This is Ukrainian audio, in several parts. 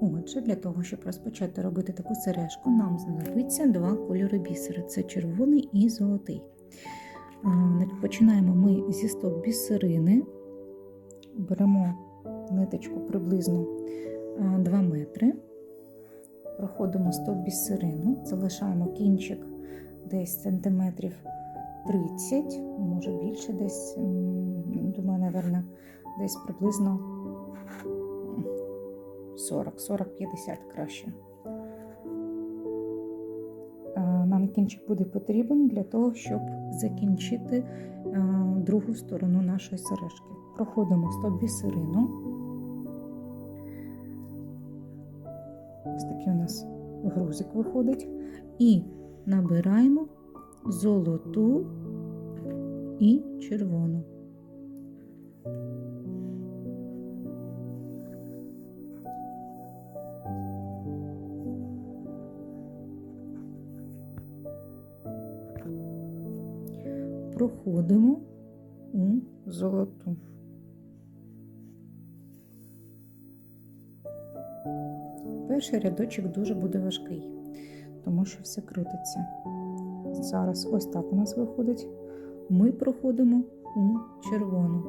Отже, для того, щоб розпочати робити таку сережку, нам знадобиться два кольори бісера. Це червоний і золотий. Починаємо ми зі стоп бісерини, беремо ниточку приблизно 2 метри, проходимо стоп бісерину, залишаємо кінчик десь сантиметрів 30, може більше, десь, думаю, напевно, десь приблизно 40, 40-50 краще. Е, Нам кінчик буде потрібен для того, щоб закінчити е, другу сторону нашої сережки. Проходимо стоп бісерину. Ось такий у нас грузик виходить. І набираємо золоту і червону. Проходимо у золоту. Перший рядочок дуже буде важкий, тому що все крутиться. Зараз ось так у нас виходить. Ми проходимо у червону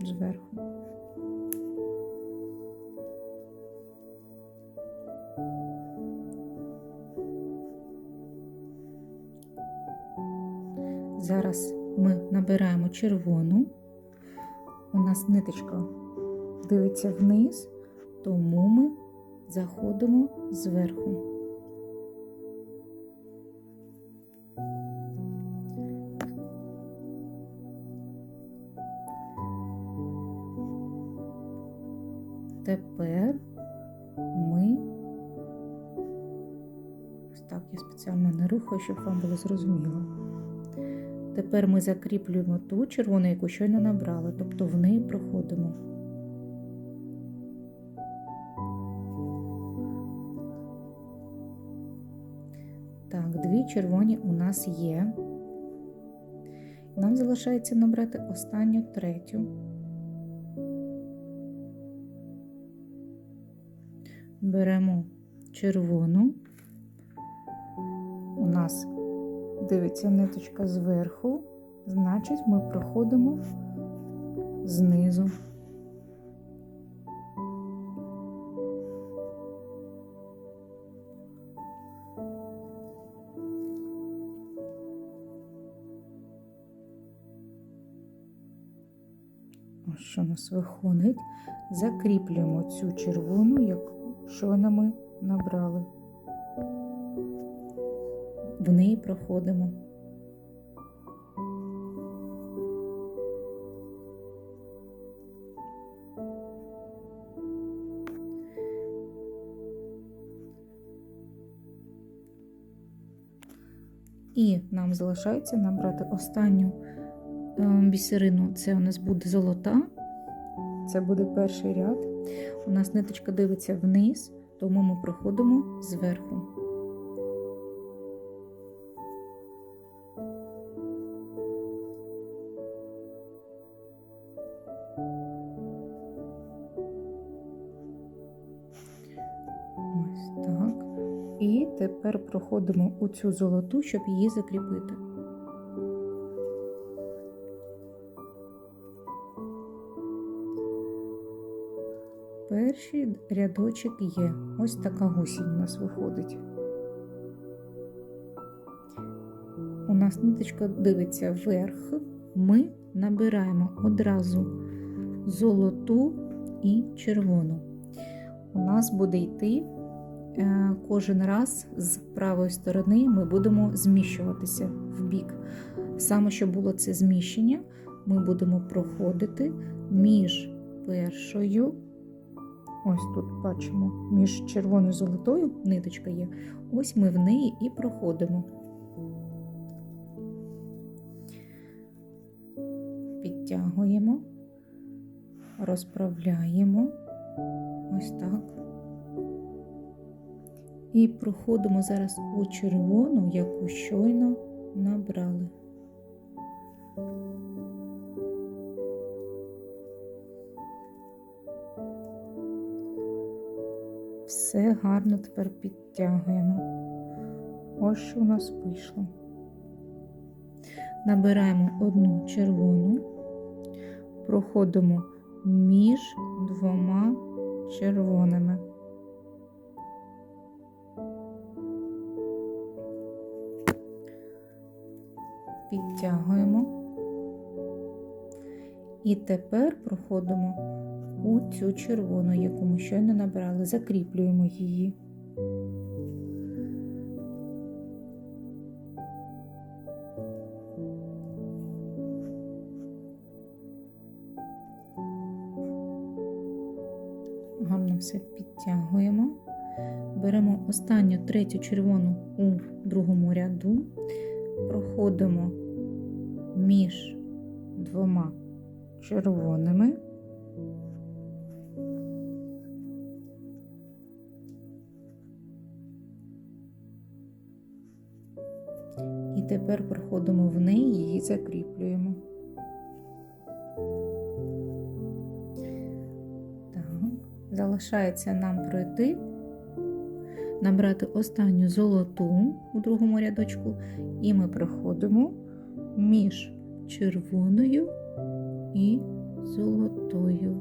зверху. Зараз ми набираємо червону. У нас ниточка дивиться вниз, тому ми заходимо зверху. Тепер ми ось так я спеціально не рухаю, щоб вам було зрозуміло. Тепер ми закріплюємо ту червону, яку щойно набрали, тобто в неї проходимо. Так, дві червоні у нас є. Нам залишається набрати останню третю. Беремо червону. У нас дивиться ниточка зверху, значить, ми проходимо знизу. Що у нас виходить. Закріплюємо цю червону, яку щойно ми набрали. В неї проходимо. І нам залишається набрати останню е, бісерину. Це у нас буде золота. Це буде перший ряд. У нас ниточка дивиться вниз, тому ми проходимо зверху. І тепер проходимо у цю золоту, щоб її закріпити. Перший рядочок є. Ось така гусінь у нас виходить. У нас ниточка дивиться вверх. Ми набираємо одразу золоту і червону. У нас буде йти кожен раз з правої сторони ми будемо зміщуватися в бік. Саме щоб було це зміщення, ми будемо проходити між першою. Ось тут бачимо, між червоною і золотою ниточка є. Ось ми в неї і проходимо. Підтягуємо, розправляємо. Ось так. І проходимо зараз у червону, яку щойно набрали. Все гарно тепер підтягуємо. Ось що у нас вийшло. Набираємо одну червону, проходимо між двома червоними. Підтягуємо. І тепер проходимо у цю червону, яку ми щойно набрали, закріплюємо її. Гарно все підтягуємо. Беремо останню третю червону у другому ряду, проходимо між двома червоними. І тепер проходимо в неї, її закріплюємо. Так, залишається нам пройти, набрати останню золоту у другому рядочку, і ми проходимо між червоною і золотою.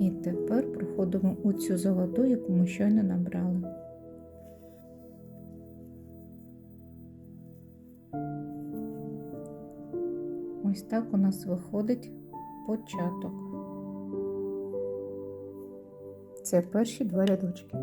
І тепер проходимо у цю золоту, яку ми щойно набрали. Ось так у нас виходить початок. Це перші два рядочки.